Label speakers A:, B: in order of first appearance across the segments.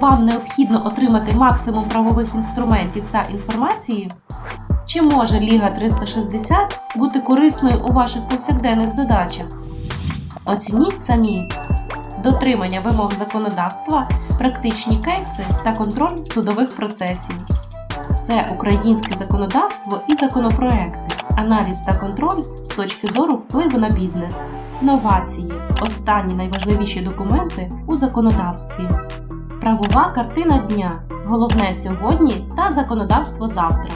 A: Вам необхідно отримати максимум правових інструментів та інформації? Чи може Ліга 360 бути корисною у ваших повсякденних задачах? Оцініть самі дотримання вимог законодавства, практичні кейси та контроль судових процесів. Все українське законодавство і законопроекти, аналіз та контроль з точки зору впливу на бізнес, новації, останні найважливіші документи у законодавстві. Правова картина дня. Головне сьогодні та законодавство завтра.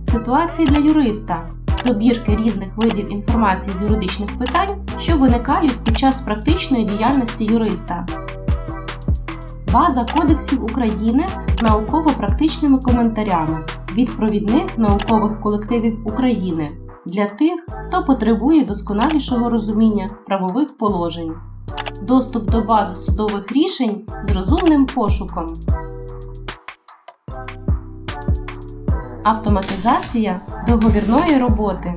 A: Ситуації для юриста. Добірки різних видів інформації з юридичних питань, що виникають під час практичної діяльності юриста. База кодексів України з науково-практичними коментарями від провідних наукових колективів України для тих, хто потребує досконалішого розуміння правових положень. Доступ до бази судових рішень з розумним пошуком. Автоматизація договірної роботи.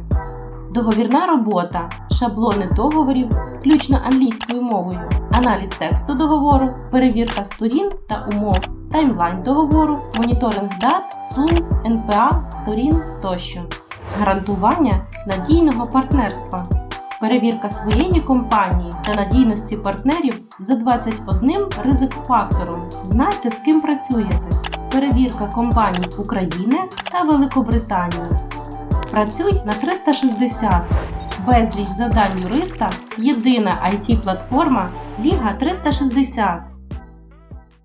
A: Договірна робота, шаблони договорів, включно англійською мовою, аналіз тексту договору, перевірка сторін та умов, таймлайн договору, моніторинг дат, сум, НПА, сторін тощо. Гарантування надійного партнерства. Перевірка своєї компанії та надійності партнерів за 21 ризик-фактором. Знайте, з ким працюєте. Перевірка компаній України та Великобританії. Працюй на 360. Безліч завдань юриста. Єдина IT-платформа Ліга 360.